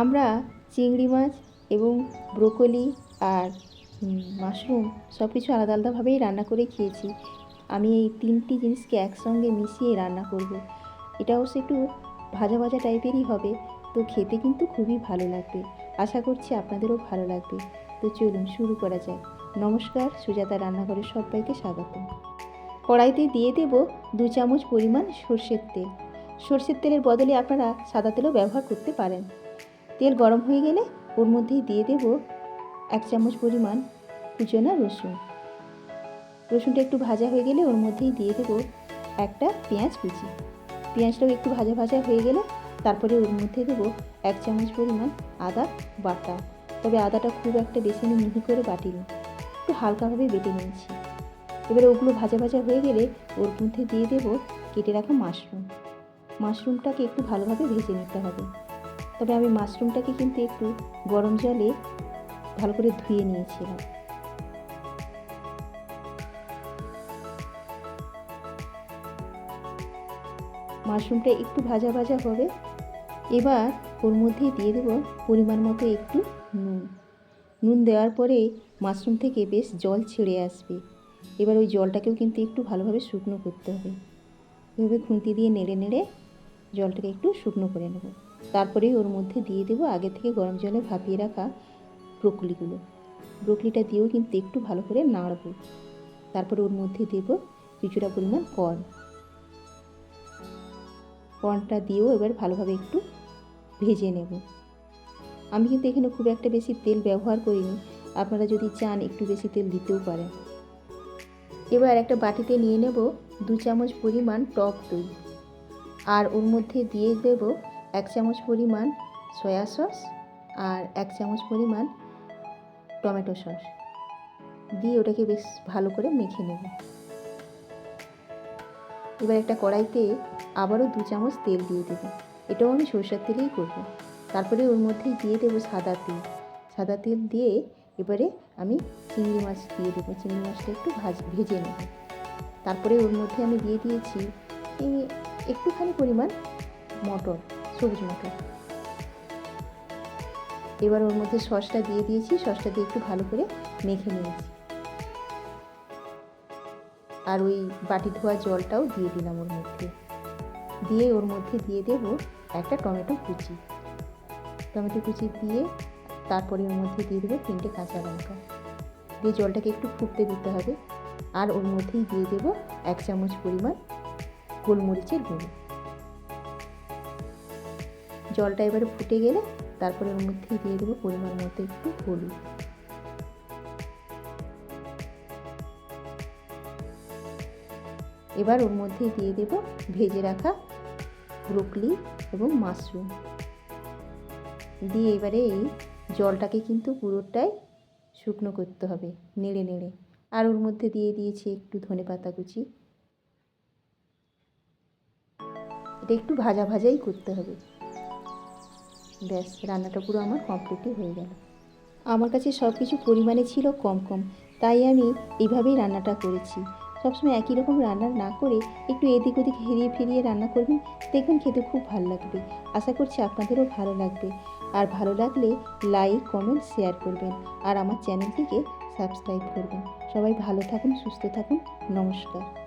আমরা চিংড়ি মাছ এবং ব্রোকলি আর মাশরুম সব কিছু আলাদা আলাদাভাবেই রান্না করে খেয়েছি। আমি এই তিনটি জিনিসকে একসঙ্গে মিশিয়ে রান্না করব। এটা অবশ্য একটু ভাজা ভাজা টাইপেরই হবে, তো খেতে কিন্তু খুবই ভালো লাগবে। আশা করছি আপনাদেরও ভালো লাগবে। তো চলুন শুরু করা যাক। নমস্কার, সুজাতা রান্নাঘরের সবাইকে স্বাগত কড়াইতে দিয়ে দেব দু চামচ পরিমাণ সর্ষের তেল। সর্ষের তেলের বদলে আপনারা সাদা তেলও ব্যবহার করতে পারেন। তেল গরম হয়ে গেলে ওর মধ্যেই দিয়ে দেব এক চামচ পরিমাণ কুচনা রসুন। রসুনটা একটু ভাজা হয়ে গেলে ওর মধ্যেই দিয়ে দেব একটা পেঁয়াজ কুচি। পেঁয়াজটাও একটু ভাজা ভাজা হয়ে গেলে তারপরে ওর মধ্যে দেব এক চামচ পরিমাণ আদা বাটা। তবে আদাটা খুব একটা বেশি আমি মিহি করে বাটিনি, একটু হালকাভাবে বেটে নিয়েছি। এবারে ওগুলো ভাজা ভাজা হয়ে গেলে ওর মধ্যে দিয়ে দেব কেটে রাখা মাশরুম। মাশরুমটাকে একটু ভালোভাবে ভেজে নিতে হবে। তবে আমি মাশরুমটাকে কিন্তু একটু গরম জলে ভালো করে ধুয়ে নিয়েছিলাম। মাশরুমটা একটু ভাজা ভাজা হবে। এবার ওর মধ্যে দিয়ে দেব পরিমাণ মতো একটু নুন। নুন দেওয়ার পরে মাশরুম থেকে বেশ জল ছেড়ে আসবে। এবার ওই জলটাকেও কিন্তু একটু ভালোভাবে শুকনো করতে হবে। এভাবে খুন্তি দিয়ে নেড়ে নেড়ে জলটাকে একটু শুকনো করে নেব। তারপরে ওর মধ্যে দিয়ে দেবো আগে থেকে গরম জলে ভাপিয়ে রাখা ব্রোকলিগুলো। ব্রোকলিটা দিয়েও কিন্তু একটু ভালো করে নাড়বো। তারপরে ওর মধ্যে দেব কিছুটা পরিমাণ কর্ন কর্নটা দিয়েও এবার ভালোভাবে একটু ভেজে নেব। আমি কিন্তু এখানে খুব একটা বেশি তেল ব্যবহার করিনি। আপনারা যদি চান একটু বেশি তেল দিতেও পারেন। এবার একটা বাটিতে নিয়ে নেব দু চামচ পরিমাণ টক দই। আর ওর মধ্যে দিয়ে দেব এক চামচ পরিমাণ সয়া সস আর এক চামচ পরিমাণ টমেটো সস দিয়ে ওটাকে বেশ ভালো করে মেখে নেব। এবার একটা কড়াইতে আবারও দু চামচ তেল দিয়ে দেবো। এটাও আমি সরষের তেলেই করব। তারপরে ওর মধ্যে দিয়ে দেবো সাদা তেল। সাদা তেল দিয়ে এবারে আমি চিংড়ি মাছ দিয়ে দেবো। চিংড়ি মাছটা একটু ভাজ, ভেজে নেব। তারপরে ওর মধ্যে আমি দিয়ে দিয়েছি একটুখানি পরিমাণ মটর, সবুজ মটর। এবার ওর মধ্যে সসটা দিয়ে দিয়েছি, সসটা দিয়ে একটু ভালো করে মেখে নিয়েছি। আর ওই বাটি ধোয়া জলটাও দিয়ে দিলাম ওর মধ্যে। দিয়ে ওর মধ্যে দিয়ে দেব একটা টমেটো কুচি। টমেটো কুচি দিয়ে তারপরে ওর মধ্যে দিয়ে দেবো তিনটে কাঁচা লঙ্কা। দিয়ে জলটাকে একটু ফুটতে দিতে হবে। আর ওর মধ্যেই দিয়ে দেবো এক চামচ পরিমাণ গোলমরিচের গুঁড়ো। জলটা এবারে ফুটে গেলে তারপরে ওর মধ্যেই দিয়ে দেবো পরিমাণ মতো একটু হলুদ। এবার ওর মধ্যে দিয়ে দেব ভেজে রাখা ব্রোকলি এবং মাশরুম। দিয়ে এবারে এই জলটাকে কিন্তু পুরোটাই শুকনো করতে হবে, নেড়ে নেড়ে। আর ওর মধ্যে দিয়ে দিয়েছি একটু ধনে পাতা কুচি। এটা একটু ভাজা ভাজাই করতে হবে। ব্যাস, রান্নাটা পুরো আমার কমপ্লিটই হয়ে গেল। আমার কাছে সব কিছু পরিমাণে ছিল কম কম, তাই আমি এইভাবেই রান্নাটা করেছি। সবসময় একই রকম রান্না না করে একটু এদিক ওদিক হেরিয়ে ফিরিয়ে রান্না করবেন, দেখবেন খেতে খুব ভালো লাগবে। আশা করছি আপনাদেরও ভালো লাগবে। আর ভালো লাগলে লাইক কমেন্ট শেয়ার করবেন। আর আমার চ্যানেলটিকে সাবস্ক্রাইব করবেন। সবাই ভালো থাকুন, সুস্থ থাকুন। নমস্কার।